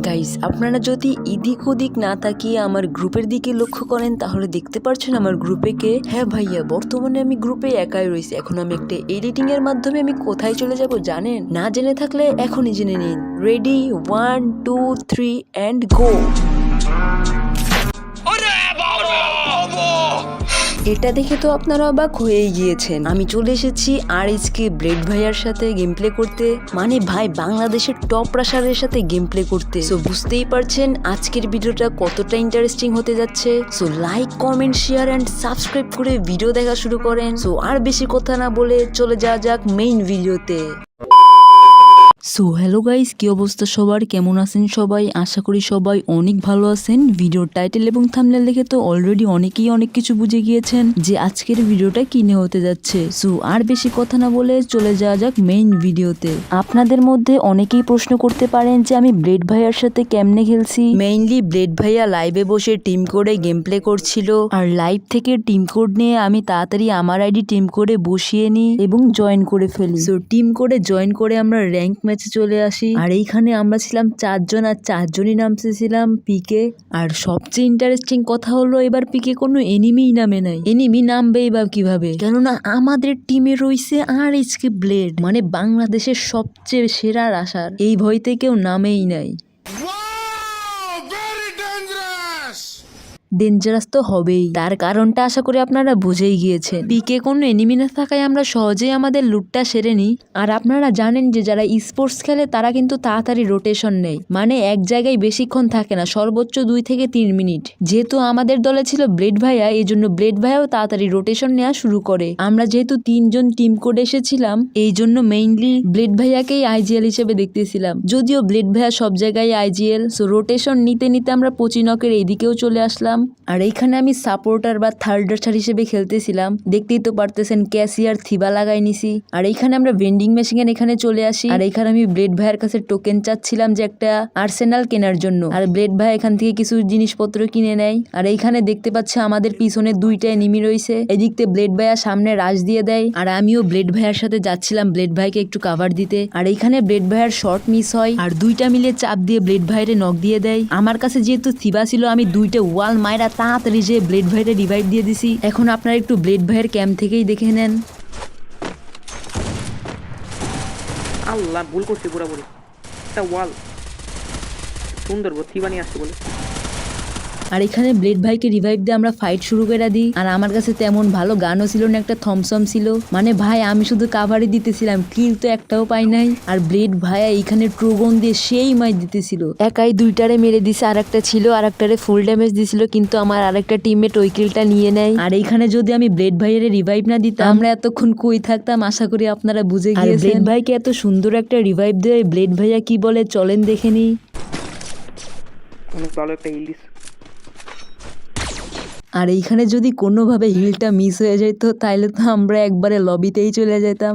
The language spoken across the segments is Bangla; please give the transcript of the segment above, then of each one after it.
গাইস আপনারা যদি এদিক ওদিক না তাকিয়ে আমার গ্রুপের দিকে লক্ষ্য করেন তাহলে দেখতে পারছেন আমার গ্রুপে কে? হ্যাঁ ভাইয়া বর্তমানে আমি গ্রুপে একাই রয়েছি। এখন আমি একটা এডিটিং এর মাধ্যমে আমি কোথায় চলে যাব জানেন? না জেনে থাকলে এখনই জেনে নিন। Ready one two three and go এটা দেখে তো আপনারা অবাক হয়েই গিয়েছেন। আমি চলে এসেছি আর কে ব্লেড ভাইয়ার সাথে গেম প্লে করতে। মানে ভাই, বাংলাদেশের টপ রাশারের সাথে গেম প্লে করতে। সো বুঝতেই পারছেন আজকের ভিডিওটা কতটা ইন্টারেস্টিং হতে যাচ্ছে। So like comment share and subscribe করে ভিডিও দেখা শুরু করেন। সো আর বেশি কথা না বলে চলে যাওয়া যাক মেইন ভিডিওতে সো হ্যালো গাইস কী অবস্থা সবার? কেমন আছেন সবাই? আশা করি সবাই অনেক ভালো আছেন। ভিডিওর টাইটেল এবং থামনেল দেখে তো অলরেডি অনেকেই অনেক কিছু বুঝে গিয়েছেন যে আজকের ভিডিওটা কিনে হতে যাচ্ছে। সো আর বেশি কথা না বলে চলে যাওয়া যাক মেইন ভিডিওতে আপনাদের মধ্যে অনেকেই প্রশ্ন করতে পারেন যে আমি ব্লেড ভাইয়ার সাথে কেমনে খেলছি? মেইনলি ব্লেড ভাইয়া লাইভে বসে টিম কোডে গেম প্লে করছিল। আর লাইভ থেকে টিম কোড নিয়ে আমি তাড়াতাড়ি আমার আইডি টিম কোডে বসিয়ে নিই এবং জয়েন করে ফেলি। সো টিম কোডে জয়েন করে আমরা র্যাঙ্ক ম্যাচে চলে আসি। আর এইখানে আমরা ছিলাম চারজন আর চারজনই নামতেছিলাম পিকে আর সবচেয়ে ইন্টারেস্টিং কথা হলো এবার পিকে কোনো এনিমিই নামে নাই। এনিমি নামবে এবার কীভাবে? কেননা আমাদের টিমে রয়েছে আর এইচকে ব্লেড মানে বাংলাদেশের সবচেয়ে সেরা আশার এই ভয়তে কেউ নামেই নাই। ডেঞ্জারাস তো হবেই। তার কারণটা আশা করি আপনারা বুঝেই গিয়েছেন। পিকে কোনো এনিমি না থাকায় আমরা সহজেই আমাদের লুটটা সেরে নিই। আর আপনারা জানেন যে যারা স্পোর্টস খেলে, তারা কিন্তু তাড়াতাড়ি রোটেশন নেয়। মানে এক জায়গায় বেশিক্ষণ থাকে না, সর্বোচ্চ দুই থেকে তিন মিনিট। যেহেতু আমাদের দলে ছিল ব্লেড ভাইয়া এই জন্য ব্লেড ভাইয়াও তাড়াতাড়ি রোটেশন নেওয়া শুরু করে। আমরা যেহেতু তিনজন টিম কোড এসেছিলাম এই জন্য মেইনলি ব্লেড ভাইয়াকেই আইজিএল হিসেবে দেখতেছিলাম। যদিও ব্লেড ভাইয়া সব জায়গায় আইজিএল সো রোটেশন নিতে নিতে আমরা পচিনকের এইদিকেও চলে আসলাম। আর এইখানে আমি সাপোর্টার বা থার্ড রাশার হিসেবে খেলতেছিলাম। দেখতেই তো পারতেছেন ক্যাসিয়ার থিবা লাগাই নিছি। আর এইখানে আমরা ভেন্ডিং মেশিন এখানে চলে আসি। আর এইখানে আমি ব্লেড ভাইয়ের কাছে টোকেন চাচ্ছিলাম যে একটা আর্সেনাল কেনার জন্য। আর ব্লেড ভাই এখান থেকে কিছু জিনিসপত্র কিনে নেয়। আর এইখানে দেখতে পাচ্ছে আমাদের পিছনে দুইটা নিমি রয়েছে। এদিক থেকে ব্লেড ভাইয়া সামনে রাশ দিয়ে দেয়। আর আমিও ব্লেড ভাইয়ার সাথে যাচ্ছিলাম ব্লেড ভাইকে একটু কাভার দিতে। আর এইখানে ব্লেড ভাইয়ার শর্ট মিস হয়। আর দুইটা মিলে চাপ দিয়ে ব্লেড ভাইরে নক দিয়ে দেয়। আমার কাছে যেহেতু থিবা ছিল, আমি দুইটা ওয়াল মায়েরা তাড়াতাড়ি যে ব্লেড ভাইরে ডিভাইড দিয়ে দিছি। এখন আপনারা একটু ব্লেড ভাইয়ের ক্যাম্প থেকেই দেখে নেন। আল্লাহ, ভুল করছি পুরোপুরি। একটা ওয়াল সুন্দর গো থিবানি আসছে বলে। আর এখানে ব্লেড ভাইকে রিভাইভ দিয়ে আমরা ফাইট শুরু করে দিই। আর আমার কাছে তেমন ভালো গানও ছিল না একটা থমসম ছিল। মানে ভাই আমি শুধু কাভারই দিতেছিলাম কিল তো একটাও পাই নাই। আর ব্লেড ভাই এইখানে ট্রোগন দিয়ে সেই মাই দিতেছিল। একাই দুইটারে মেরে দিছে আর একটা ছিল আর একটারে ফুল ড্যামেজ দিছিল কিন্তু আমার আরেকটা টিমমেট ওই কিলটা নিয়ে নেয়। আর এইখানে যদি আমি ব্লেড ভাইয়ের রিভাইভ না দিতাম আমরা এতক্ষণ কই থাকতাম আশা করি আপনারা বুঝে গিয়েছেন। ব্লেড ভাইকে এত সুন্দর একটা রিভাইভ দেয় ব্লেড ভাইয়া কি বলে চলেন দেখে নিই। অনেক ভালো একটা ইলিশ। আর এইখানে যদি কোনোভাবে হিলটা মিস হয়ে যেত তাহলে তো আমরা একবারে লবিতেই চলে যেতাম।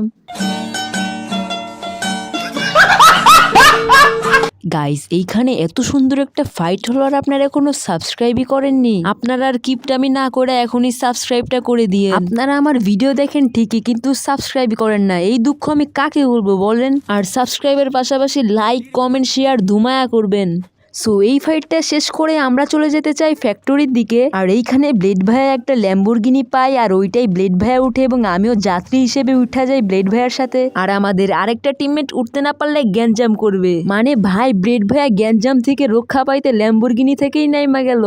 গাইস এইখানে এত সুন্দর একটা ফাইট হলো আর আপনারা এখনও সাবস্ক্রাইবই করেননি। আপনারা আর কিপটামি না করে এখনই সাবস্ক্রাইবটা করে দিয়ে আপনারা আমার ভিডিও দেখেন ঠিকই কিন্তু সাবস্ক্রাইব করেন না। এই দুঃখ আমি কাকে বলব বলেন? আর সাবস্ক্রাইবের পাশাপাশি লাইক কমেন্ট শেয়ার ধুমায়া করবেন। সো এই ফাইটটা শেষ করে আমরা চলে যেতে চাই ফ্যাক্টরির দিকে। আর এইখানে ব্লেড ভাইয়া একটা ল্যাম্বরগিনি পাই আর ওইটাই ব্লেড ভাইয়া উঠে এবং আমিও যাত্রী হিসেবে উঠা যাই ব্লেড ভাইয়ার সাথে। আর আমাদের আরেকটা টিমমেট উঠতে না পারলে গ্যাঞ্জাম করবে। মানে ভাই ব্লেড ভাইয়া গ্যাঞ্জাম থেকে রক্ষা পাইতে ল্যাম্বরগিনি থেকেই নাইমা গেল।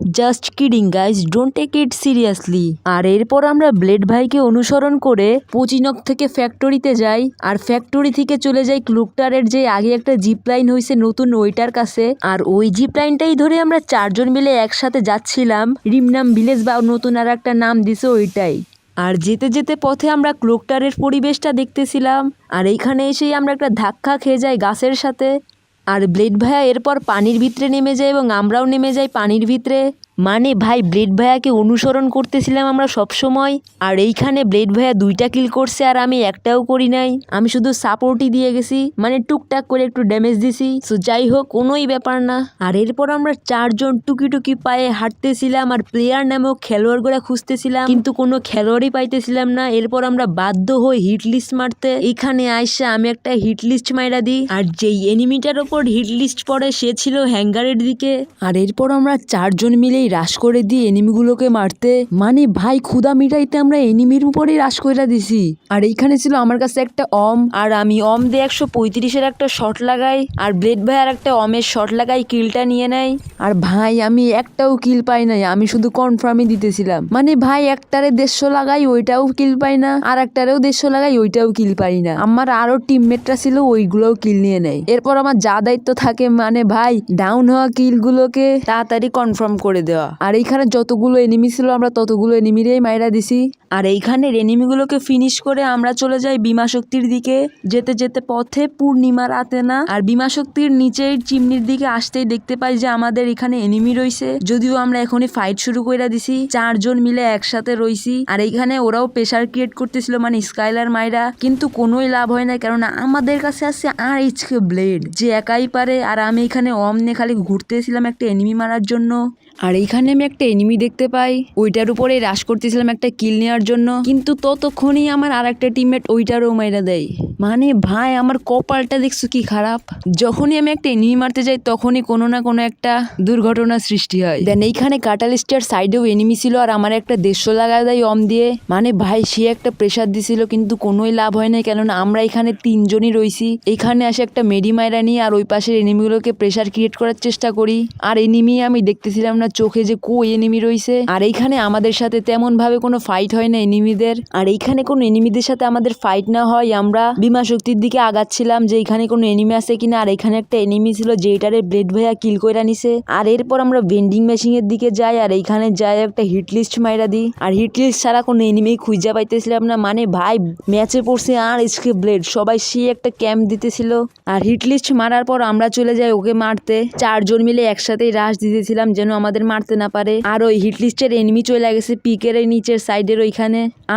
Just kidding guys don't take it seriously আর এরপর আমরা ব্লেড ভাইকে অনুসরণ করে পচিনক থেকে ফ্যাক্টরিতে যাই। আর ফ্যাক্টরি থেকে চলে যাই ক্লুকটারের যে আগে একটা জিপ লাইন হয়েছে নতুন ওইটার কাছে। আর ওই জিপ লাইনটাই ধরে আমরা চারজন মিলে একসাথে যাচ্ছিলাম। রিমনাম ভিলেজ বা নতুন আর একটা নাম দিছে ওইটাই। আর যেতে যেতে পথে আমরা ক্লোকটারের পরিবেশটা দেখতেছিলাম। আর এইখানে এসেই আমরা একটা ধাক্কা খেয়ে যাই গাছের সাথে। আর ব্লেড ভাইয়া এরপর পানির ভিতরে নেমে যায় এবং আমরাও নেমে যাই পানির ভিতরে। মানে ভাই ব্লেড ভাইয়াকে অনুসরণ করতেছিলাম আমরা সব সময় আর এইখানে ব্লেড ভাইয়া দুইটা কিল করছে আর আমি একটাও করি নাই। আমি শুধু সাপোর্টই দিয়ে গেছি মানে টুকটাক করে একটু ড্যামেজ দিছি। সো যাই হোক, কোনোই ব্যাপার না। আর এরপর আমরা চারজন টুকি টুকি পায়ে হাঁটতেছিলাম আর প্লেয়ার নামেও খেলোয়াড়গুলা খুঁজতেছিলাম, কিন্তু কোনো খেলোয়াড়ই পাইতেছিলাম না। এরপর আমরা বাধ্য হই হিট লিস্ট মারতে। এখানে আইসা আমি একটা হিট লিস্ট মাইরা দিই। আর যেই এনিমিটার ওপর হিট লিস্ট পড়ে, সে ছিল হ্যাঙ্গারের দিকে। আর এরপর আমরা চারজন মিলেই রাশ করে দিই এনিমিগুলোকে মারতে। মানে ভাই ক্ষুদা মিটাইতে আমরা এনিমির উপরেই রাশ করে দিছি। আর এইখানে ছিল আমার কাছে একটা অম। আর আমি অম দিয়ে একশো পঁয়ত্রিশের একটা শট লাগাই। আর ব্লেড ভাই আর একটা অমের শট লাগাই, কিলটা নিয়ে নেয়। আর ভাই, আমি একটাও কিল পাই নাই, আমি শুধু কনফার্মই দিতেছিলাম। মানে ভাই, একটারে দেড়শো লাগাই, ওইটাও কিল পাই না। আর একটারেও দেড়শো লাগাই, ওইটাও কিল পাই না। আমার আরও টিমমেটরা ছিল, ওইগুলোও কিল নিয়ে নেয়। এরপর আমার যা দায়িত্ব থাকে মানে ভাই ডাউন হওয়া কিলগুলোকে তাড়াতাড়ি কনফার্ম করে দেওয়া। আর এইখানে যতগুলো এনিমি ছিল আমরা ততগুলো এনিমিরেই মাইরা দিছি। আর এইখানের এনিমিগুলোকে ফিনিশ করে আমরা চলে যাই বিমা শক্তির দিকে। যেতে যেতে পথে পূর্ণিমা রাতে না আর বিমা শক্তির নিচের চিমনির দিকে আসতেই দেখতে পাই যে আমাদের এখানে এনিমি রইছে যদিও আমরা এখনই ফাইট শুরু করে দিছি। চারজন মিলে একসাথে রইছি। আর এইখানে ওরাও প্রেশার ক্রিয়েট করতেছিল মানে স্কাইলার মাইরা। কিন্তু কোনোই লাভ হয় না কেননা আমাদের কাছে আছে আর এইচকে ব্লেড যে একাই পারে। আর আমি এখানে অমনে খালি ঘুরতেছিলাম একটা এনিমি মারার জন্য। আর এইখানে আমি একটা এনিমি দেখতে পাই। ওইটার উপরে রাশ করতেছিলাম একটা কিল নেওয়ার জন্য। কিন্তু ততক্ষণই আমার আর একটা টিমমেট ওইটারও মাইরা দেয়। মানে ভাই, আমার কপালটা দেখছ কি খারাপ? যখনই আমি একটা এনিমি মারতে যাই, তখনই কোনো না কোনো একটা দুর্ঘটনা সৃষ্টি হয়। দেন এইখানে কাটালিস্টার সাইডেও এনিমি ছিল আর আমার একটা দেড়শো লাগা দেয় অম দিয়ে। মানে ভাই, সে একটা প্রেশার দিছিল, কিন্তু কোনোই লাভ হয় না কেননা আমরা এখানে তিনজনই রয়েছি এখানে আসে একটা মেডি মাইরা নিয়ে আর ওই পাশের এনিমিগুলোকে প্রেশার ক্রিয়েট করার চেষ্টা করি। আর এনিমি আমি দেখতেছিলাম না, চোখে যে কই এনিমি রইছে। আর এইখানে আমাদের সাথে তেমন ভাবে কোনো ফাইট হয় না এনিমিদের, আর এইখানে কোনো এনিমিদের সাথে আমাদের ফাইট না হয়। আমরা বিমা শক্তির দিকে আগাচ্ছিলাম যে এখানে কোনো এনিমি আছে কিনা, আর এখানে একটা এনিমি ছিল যেটারে ব্লেড ভাইয়া কিল কইরা নিছে। আর এরপর আমরা ভেন্ডিং মেশিন এর দিকে যাই, আর এইখানে যাই একটা হিট লিস্ট মাইরা দিই। আর হিট লিস্ট ছাড়া কোনো এনিমি খুঁজে পাইতেছিলাম না। মানে ভাই ম্যাচে পড়ছে আর এসকে ব্লেড সবাই সে একটা ক্যাম্প দিতেছিল। আর হিট লিস্ট মারার পর আমরা চলে যাই ওকে মারতে। চারজন মিলে একসাথেই রাশ দিতেছিলাম যেন আমাদের মারতে না পারে। আর ওই হিট লিস্টের এনিমি চলে গেছে পিকের নিচের সাইডের ওইখানে।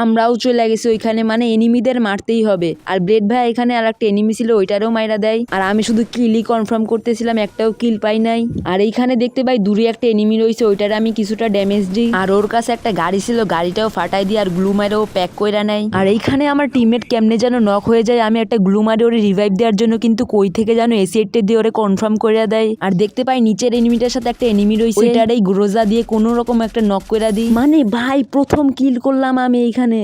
আমরাও চলে গেছি ওইখানে মানে এনিমিদের মারতেই হবে। আর ব্লেড ভাই এখানে আর একটা এনিমি ছিল ওইটারও মাইরা দেয়। আর আমি শুধু কিলই কনফার্ম করতেছিলাম একটাও কিল পাই নাই। আর এইখানে দেখতে পাই দূরে একটা এনিমি রয়েছে ওইটারে আমি কিছুটা ড্যামেজ দিই। আর ওর কাছে একটা গাড়ি ছিল গাড়িটাও ফাটাই দিই আর গ্লু মারেও প্যাক কইরা নেয়। আর এইখানে আমার টিমমেট কেমনে যেন নক হয়ে যায় আমি একটা গ্লু মারে ওরে রিভাইভ দেওয়ার জন্য কিন্তু কই থেকে যেন এসিএটে দিয়ে ওরে কনফার্ম করে দেয়। আর দেখতে পাই নিচের এনিমিটার সাথে একটা এনিমি রয়েছে। ওইটার এই গ্রোজা দিয়ে কোনো রকম একটা নক করে দিই। মানে ভাই প্রথম কিল করলাম আমি এইখানে।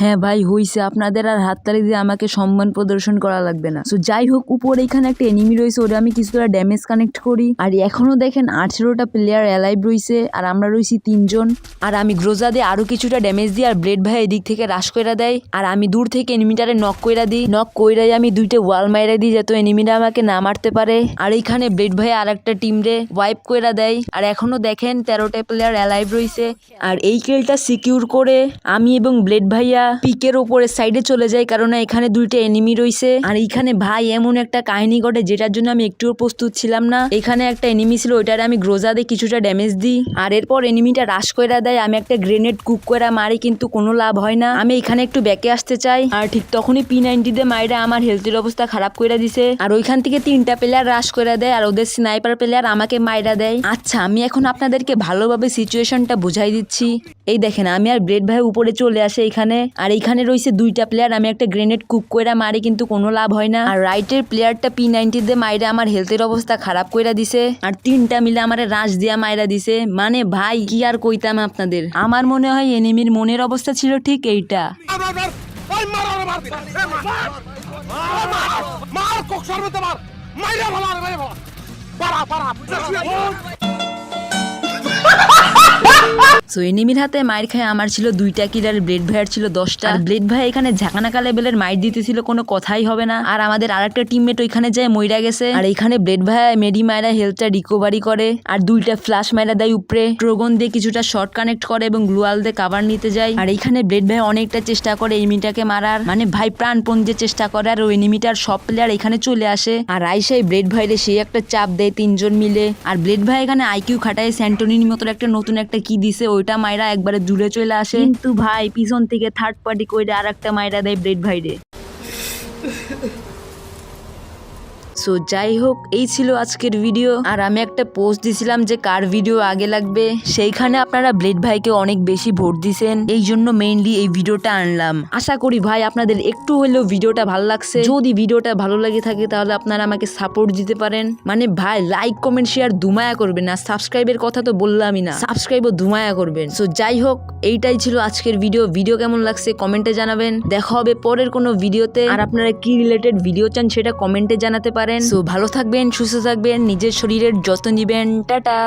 হ্যাঁ ভাই, হইছে। আপনাদের আর হাততালি দিয়ে আমাকে সম্মান প্রদর্শন করা লাগবে না। তো যাই হোক, উপরে এখানে একটা এনিমি রয়েছে, ওরে আমি কিছুটা ড্যামেজ কানেক্ট করি। আর এখনও দেখেন আঠেরোটা প্লেয়ার অ্যালাইভ রয়েছে আর আমরা রয়েছি তিনজন। আর আমি গ্রোজা দিয়ে আরও কিছুটা ড্যামেজ দিই, আর ব্লেড ভাই এদিক থেকে রাশ কইরা দেয়। আর আমি দূর থেকে এনিমিটারে নক কইরা দিই। নক কইরাই আমি দুইটা ওয়াল মাইরা দিই, যাতে এনিমিটা আমাকে না মারতে পারে। আর এইখানে ব্লেড ভাই আর একটা টিম রে ওয়াইপ কইরা দেয়। আর এখনও দেখেন তেরোটা প্লেয়ার অ্যালাইভ রয়েছে আর এই কেলটা সিকিউর করে আমি এবং ব্লেড ভাইয়া পিকের ওপরে সাইডে চলে যাই, কারণ এখানে দুইটা এনিমি রয়েছে আর এইখানে ভাই এমন একটা কাহিনী ঘটে, যেটার জন্য আমি একটুও প্রস্তুত ছিলাম না। এখানে একটা এনিমি ছিল, ওইটার আমি গ্রোজা দিয়ে কিছুটা ড্যামেজ দিই। আর এরপর এনিমিটা রাশ করে দেয়, আমি একটা গ্রেনেড কুক করে মারি, কিন্তু কোনো লাভ হয় না। আমি এখানে একটু ব্যাকে আসতে চাই, আর ঠিক তখনই পি নাইনটি দিয়ে মাইরা আমার হেলথের অবস্থা খারাপ করে দিছে। আর ওইখান থেকে তিনটা প্লেয়ার রাশ করে দেয়, আর ওদের স্নাইপার প্লেয়ার আমাকে মাইরা দেয়। আচ্ছা আমি এখন আপনাদেরকে ভালোভাবে সিচুয়েশনটা বুঝাই দিচ্ছি। এই দেখেন, আমি আর ব্রেড ভাই উপরে চলে আসে এখানে। আর এইখানে রয়েছে দুইটা প্লেয়ার আমি একটা গ্রেনেড কুক করে মারি কিন্তু কোনো লাভ হয় না আর রাইটের প্লেয়ারটা পি নাইনটি দিয়ে মাইরা আমার হেলথের অবস্থা খারাপ করে দিছে আর তিনটা মিলে আমার রাশ দিয়া মাইরা দিছে মানে ভাই কি আর কইতাম আপনাদের আমার মনে হয় এনিমির মনের অবস্থা ছিল ঠিক এইটা মাইরা ভালো মাইরা ভালো সো এনিমির হাতে মাইর খায় আমার ছিল দুইটা কিল আর ব্লেড ভাইয়ার ছিল দশটা। আর ব্লেড ভাই এখানে ঝাঁকানাকা লেভেলের মাইর দিতেছিল, কোনো কথাই হবে না। আর আমাদের আরেকটা টিমমেট ওইখানে যায় মইরা গেছে। আর এইখানে ব্লেড ভাইয়া মেডি মায়েরা হেলথটা রিকভারি করে। আর দুইটা ফ্লাশ মায়েরা দেয় উপরে। ট্রোগন দিয়ে কিছুটা শর্ট কানেক্ট করে এবং গ্লুয়াল দিয়ে কাভার নিতে যায়। আর এইখানে ব্লেড ভাই অনেকটা চেষ্টা করে এনিমিটাকে মারার। মানে ভাই প্রাণপণ যে চেষ্টা করে আর ওই এনিমিটার সব প্লেয়ার এখানে চলে আসে। আর আইসাই ব্লেড ভাইরে সেই একটা চাপ দেয় তিনজন মিলে। আর ব্লেড ভাই এখানে আইকিউ খাটায় স্যান্টনির মতো একটা নতুন একটা কি দিছে, ওইটা মাইরা একবারে জুড়ে চলে আসে। কিন্তু ভাই, পিছন থেকে থার্ড পার্টি কইরা আর একটা মাইরা দেয় ব্রেড ভাইরে। সো যাই হোক, এই ছিল আজকের ভিডিও আর আমি একটা পোস্ট দিছিলাম যে কার ভিডিও আগে লাগবে। সেইখানে আপনারা ব্লেড ভাইকে অনেক বেশি ভোট দিছেন। এই জন্য মেইনলি এই ভিডিওটা আনলাম। আশা করি ভাই আপনাদের একটু হলেও ভিডিওটা ভালো লাগছে। যদি ভিডিওটা ভালো লাগে থাকে, তাহলে আপনারা আমাকে সাপোর্ট দিতে পারেন। মানে ভাই লাইক কমেন্ট শেয়ার দুমায়া করবেন। না সাবস্ক্রাইবের কথা তো বললামই না। সাবস্ক্রাইবও দুমায়া করবেন। সো যাই হোক, এইটাই ছিল আজকের ভিডিও ভিডিও কেমন লাগছে কমেন্টে জানাবেন। দেখা হবে পরের কোনো ভিডিওতে আর আপনারা কি রিলেটেড ভিডিও চান, সেটা কমেন্টে জানাতে পারেন। সো ভালো থাকবেন সুস্থ থাকবেন নিজের শরীরের যত্ন নিবেন। টাটা!